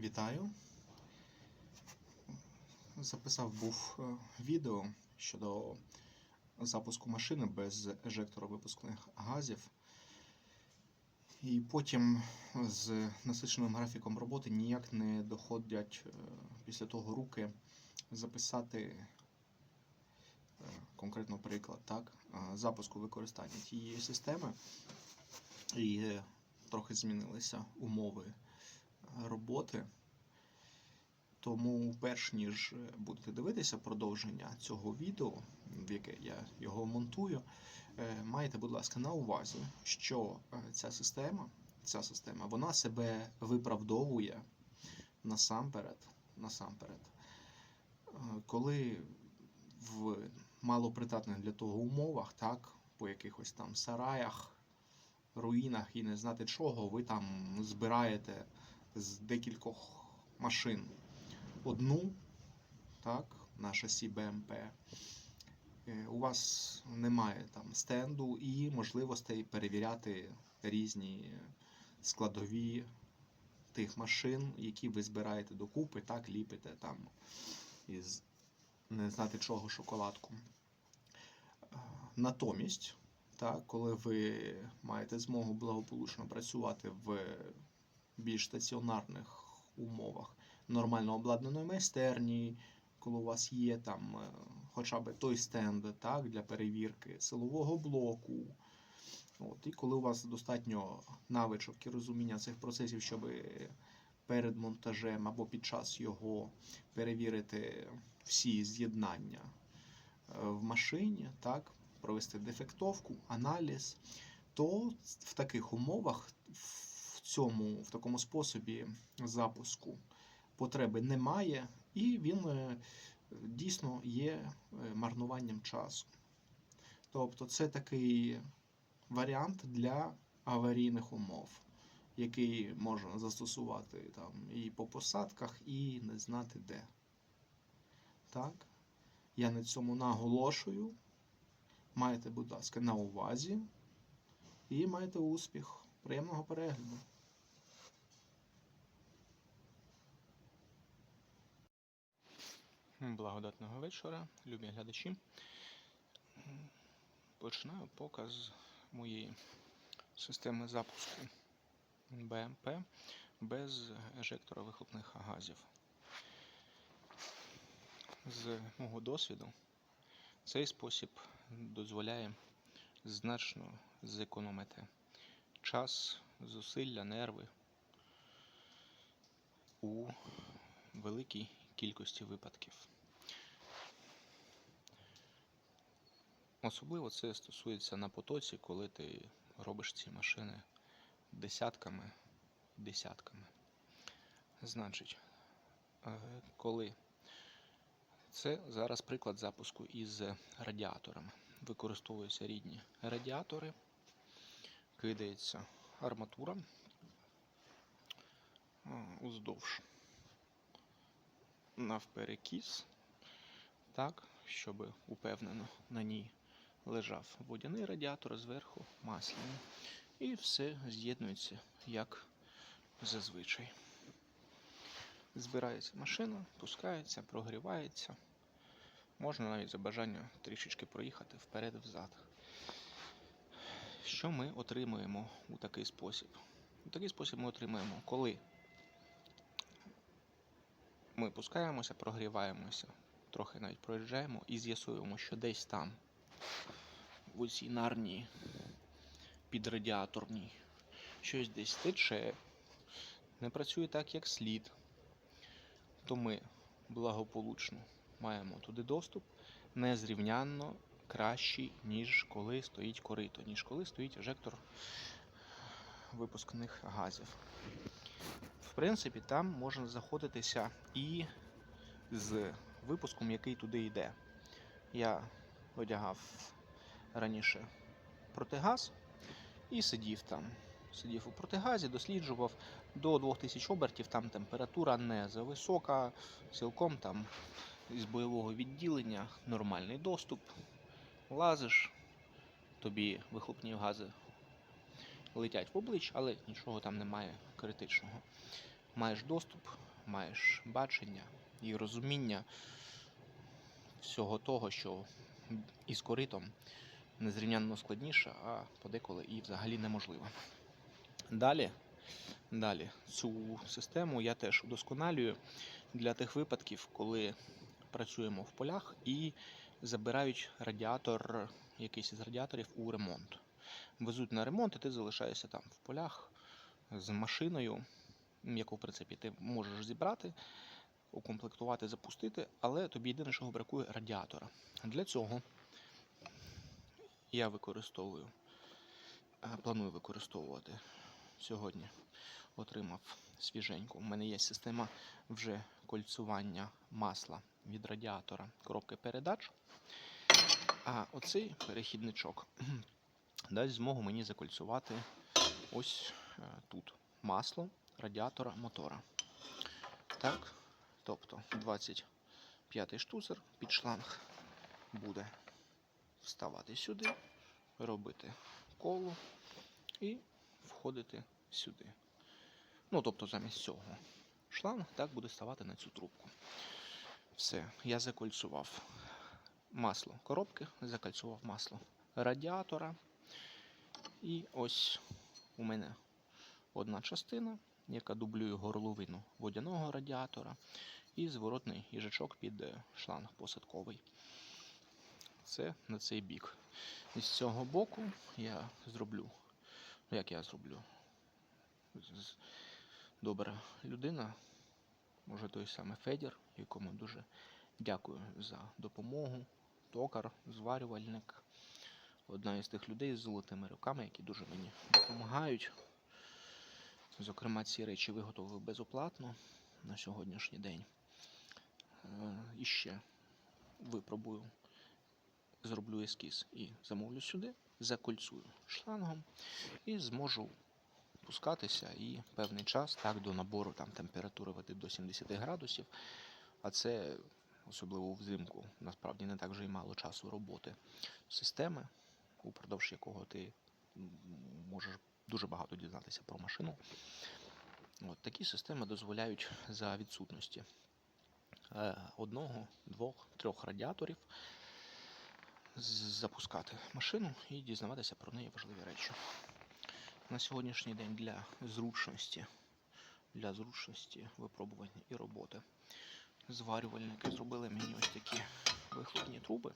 Вітаю. Записав був е, відео щодо запуску машини без ежектора випускних газів. І потім з насиченим графіком роботи ніяк не доходять е, після того руки записати е, конкретно приклад так, запуску використання тієї системи. І трохи змінилися умови роботи. Тому, перш ніж будете дивитися продовження цього відео, в яке я його монтую, е, маєте, будь ласка, на увазі, що е, ця система, ця система вона себе виправдовує насамперед, насамперед, Е, коли в малопридатних для того умовах, так, по якихось там сараях, руїнах і не знати чого, ви там збираєте з декількох машин одну, так, на шасі БМП. Е, У вас немає там стенду і можливостей перевіряти різні складові тих машин, які ви збираєте докупи, так, ліпите там із не знати чого шоколадку. Е, Натомість, так, коли ви маєте змогу благополучно працювати в більш стаціонарних умовах, нормально обладнаної майстерні, коли у вас є там е, хоча б той стенд так, для перевірки силового блоку. От, і коли у вас достатньо навичок і розуміння цих процесів, щоб перед монтажем або під час його перевірити всі з'єднання е, в машині, так, провести дефектовку, аналіз, то в таких умовах, цьому, в такому способі запуску потреби немає, і він е, дійсно є е, марнуванням часу. Тобто це такий варіант для аварійних умов, який можна застосувати там і по посадках, і не знати де. Так? Я на цьому наголошую. Маєте, будь ласка, на увазі і маєте успіх. Приємного перегляду. Благодатного вечора, любі глядачі. Починаю показ моєї системи запуску БМП без ежектора вихлопних газів. З мого досвіду цей спосіб дозволяє значно зекономити час, зусилля, нерви у великій кількості випадків. Особливо це стосується на потоці, коли ти робиш ці машини десятками, десятками. Значить, е, коли це зараз приклад запуску із радіаторами. Використовуються рідні радіатори, кидається арматура уздовж навперекіс, так, щоб упевнено на ній лежав водяний радіатор зверху масляний. І все з'єднується як зазвичай. Збирається машина, пускається, прогрівається. Можна навіть за бажання трішечки проїхати вперед-взад. Що ми отримуємо у такий спосіб? У такий спосіб ми отримуємо, коли ми пускаємося, прогріваємося, трохи навіть проїжджаємо і з'ясуємо, що десь там, у цій нарній підрадіаторній, щось десь тече, не працює так, як слід, то ми благополучно маємо туди доступ незрівнянно кращий, ніж коли стоїть корито, ніж коли стоїть ежектор випускних газів. Принципі, там можна заходитися і з випуском, який туди йде. Я одягав раніше протигаз і сидів там. Сидів у протигазі, досліджував до 2000 обертів, там температура не зависока, цілком там із бойового відділення нормальний доступ. Лазиш, тобі вихлопні гази летять в облич, але нічого там немає критичного. маєш доступ, маєш бачення і розуміння всього того, що із коритом незрівнянно складніше, а подеколи і взагалі неможливо. Далі, далі цю систему я теж удосконалюю для тих випадків, коли працюємо в полях і забирають радіатор, якийсь із радіаторів у ремонт. Везуть на ремонт, і ти залишаєшся там в полях з машиною, яку в принципі ти можеш зібрати, укомплектувати, запустити, але тобі єдине, чого бракує радіатора. Для цього я використовую, е, планую використовувати сьогодні. Отримав свіженьку. У мене є система вже кольцювання масла від радіатора коробки передач. А оцей перехідничок дасть змогу мені закольцювати ось е, тут масло радіатора мотора. Так, тобто 25 штуцер під шланг буде вставати сюди, робити коло і входити сюди. Ну, тобто замість цього шланг так буде ставати на цю трубку. Все, я закольцював масло коробки, закольцював масло радіатора. І ось у мене одна частина, яка дублює горловину водяного радіатора, і зворотний їжачок під е, шланг посадковий. Це на цей бік. І з цього боку я зроблю. Ну, як я зроблю? Добра людина, може той самий Федір, якому дуже дякую за допомогу. Токар, зварювальник. Одна із тих людей з золотими руками, які дуже мені допомагають. Зокрема, ці речі виготовив безоплатно на сьогоднішній день. Е, І ще випробую, зроблю ескіз і замовлю сюди, закольцую шлангом і зможу пускатися і певний час так до набору там температури води до 70 градусів. А це особливо взимку, насправді не так вже і мало часу роботи системи, упродовж якого ти можеш дуже багато дізнатися про машину. От, такі системи дозволяють за відсутності е, одного, двох, трьох радіаторів запускати машину і дізнаватися про неї важливі речі. На сьогоднішній день для зручності, для зручності випробування і роботи зварювальники зробили мені ось такі вихлопні труби.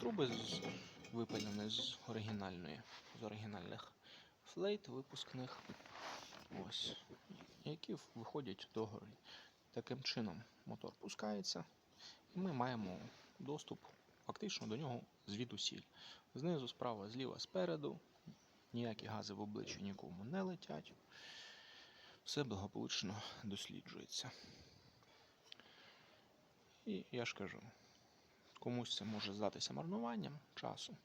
Труби з, випалені з оригінальної, з оригінальних флейт випускних. Ось, які виходять догори. Таким чином мотор пускається, і ми маємо доступ фактично до нього звідусіль. Знизу, справа, зліва, спереду. Ніякі гази в обличчя нікому не летять. Все благополучно досліджується. І я ж кажу, комусь це може здатися марнуванням часу,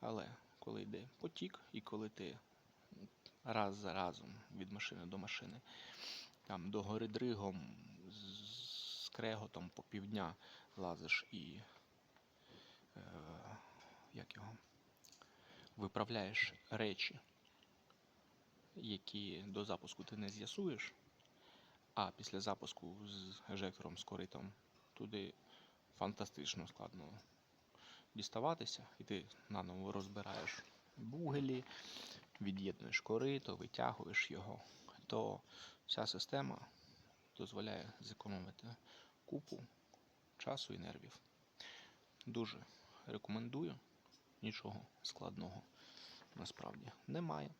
але коли йде потік, і коли ти раз за разом від машини до машини, там до гори дригом, з- креготом по півдня лазиш і е, як його, виправляєш речі, які до запуску ти не з'ясуєш, а після запуску з ежектором з коритом туди фантастично складно діставатися, і ти наново розбираєш бугелі, від'єднуєш корито, витягуєш його, то ця система дозволяє зекономити купу часу і нервів. Дуже рекомендую, нічого складного насправді немає.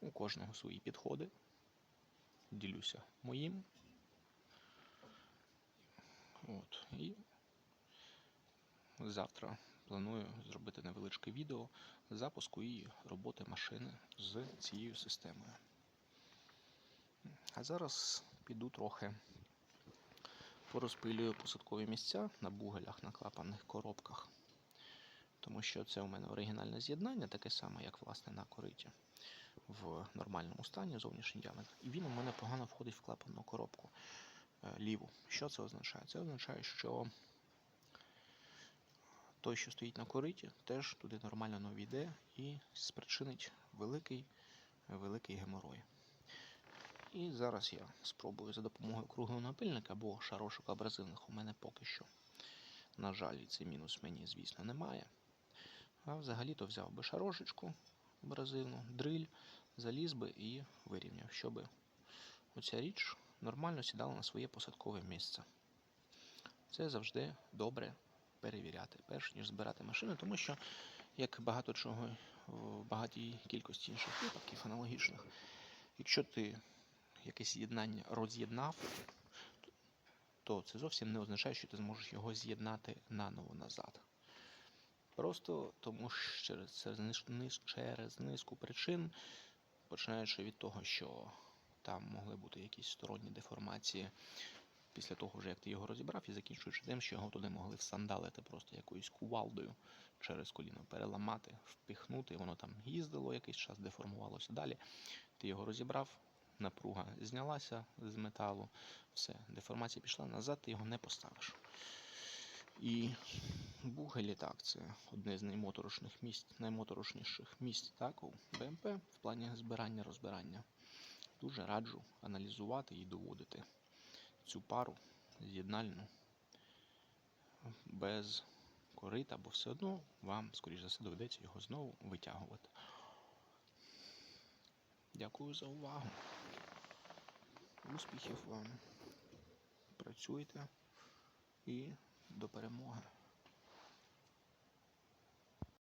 У кожного свої підходи. Ділюся моїм. От. І завтра планую зробити невеличке відео запуску і роботи машини з цією системою. А зараз піду трохи порозпилюю посадкові місця на бугелях, на клапанних коробках. Тому що це у мене оригінальне з'єднання, таке саме, як власне на кориті в нормальному стані зовнішній діаметр. І він у мене погано входить в клапанну коробку ліву. Що це означає? Це означає, що той, що стоїть на кориті, теж туди нормально не війде і спричинить великий, великий геморой. І зараз я спробую за допомогою круглого напильника або шарошок абразивних у мене поки що. На жаль, цей мінус мені, звісно, немає. А взагалі-то взяв би шарошечку абразивну, дриль, заліз би і вирівняв, щоб оця річ нормально сідала на своє посадкове місце. Це завжди добре перевіряти, перш ніж збирати машину, тому що, як багато чого в багатій кількості інших випадків аналогічних, якщо ти якесь з'єднання роз'єднав, то це зовсім не означає, що ти зможеш його з'єднати наново назад. Просто тому що через, через низку причин, починаючи від того, що там могли бути якісь сторонні деформації після того, вже як ти його розібрав, і закінчуючи тим, що його туди могли всандалити просто якоюсь кувалдою через коліно, переламати, впихнути, воно там їздило якийсь час, деформувалося далі. Ти його розібрав, напруга знялася з металу, все, деформація пішла назад, ти його не поставиш. І Бугелі так, це одне з наймоторошних місць, наймоторошніших місць так, у БМП в плані збирання розбирання. Дуже раджу аналізувати і доводити цю пару з'єднальну без корита, бо все одно вам, скоріш за все, доведеться його знову витягувати. Дякую за увагу. Успіхів вам. Працюйте і до перемоги.